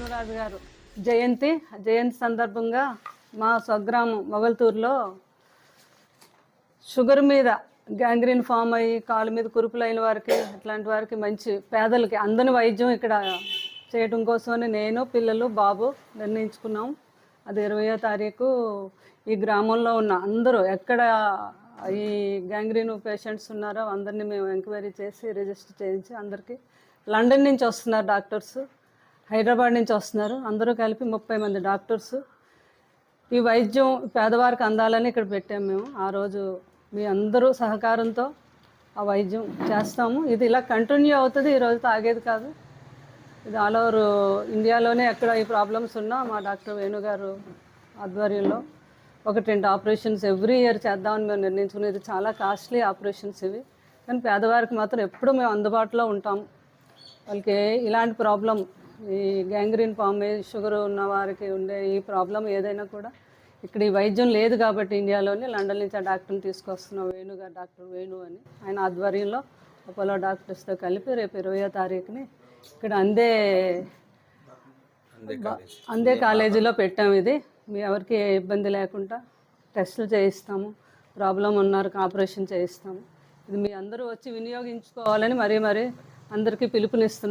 కృష్ణరాజు గారు. జయంతి జయంతి సందర్భంగా మా స్వగ్రామం మొగల్తూరులో షుగర్ మీద గ్యాంగ్రీన్ ఫామ్ అయ్యి కాలు మీద కురుపులైన వారికి అట్లాంటి వారికి మంచి పేదలకి అందని వైద్యం ఇక్కడ చేయడం కోసమని నేను పిల్లలు బాబు నిర్ణయించుకున్నాం. అది ఇరవయో తారీఖు ఈ గ్రామంలో ఉన్న అందరూ ఎక్కడ ఈ గ్యాంగ్రీన్ పేషెంట్స్ ఉన్నారో అందరినీ మేము ఎంక్వైరీ చేసి రిజిస్టర్ చేయించి అందరికీ లండన్ నుంచి వస్తున్నారు డాక్టర్స్. హైదరాబాద్ నుంచి వస్తున్నారు. అందరూ కలిపి ముప్పై మంది డాక్టర్స్. ఈ వైద్యం పేదవారికి అందాలని ఇక్కడ పెట్టాము మేము. ఆ రోజు మీ అందరూ సహకారంతో ఆ వైద్యం చేస్తాము. ఇది ఇలా కంటిన్యూ అవుతుంది ఈ రోజు తాగేది కాదు. ఇది ఆల్ ఓవర్ ఇండియాలోనే ఎక్కడ ఈ ప్రాబ్లమ్స్ ఉన్నా మా డాక్టర్ వేణుగారు ఆధ్వర్యంలో ఒకటి రెండు ఆపరేషన్స్ ఎవ్రీ ఇయర్ చేద్దామని మేము నిర్ణయించుకునేది. చాలా కాస్ట్లీ ఆపరేషన్స్ ఇవి. కానీ పేదవారికి మాత్రం ఎప్పుడూ మేము అందుబాటులో ఉంటాం. వాళ్ళకి ఇలాంటి ప్రాబ్లం ఈ గ్యాంగ్రీన్ ఫామ్ షుగర్ ఉన్న వారికి ఉండే ఈ ప్రాబ్లం ఏదైనా కూడా ఇక్కడ ఈ వైద్యం లేదు కాబట్టి ఇండియాలోనే లండన్ నుంచి ఆ డాక్టర్ని తీసుకొస్తున్నాం వేణు గారు డాక్టర్ వేణు అని ఆయన ఆధ్వర్యంలో అపోలో డాక్టర్స్తో కలిపి రేపు ఇరవయో తారీఖుని ఇక్కడ అందే అందే కాలేజీలో పెట్టాము ఇది. మీ ఎవరికి ఏ ఇబ్బంది లేకుండా టెస్టులు చేయిస్తాము. ప్రాబ్లం ఉన్నారు ఆపరేషన్ చేయిస్తాము. ఇది మీ అందరూ వచ్చి వినియోగించుకోవాలని మరీ మరీ అందరికీ పిలుపునిస్తున్నాం.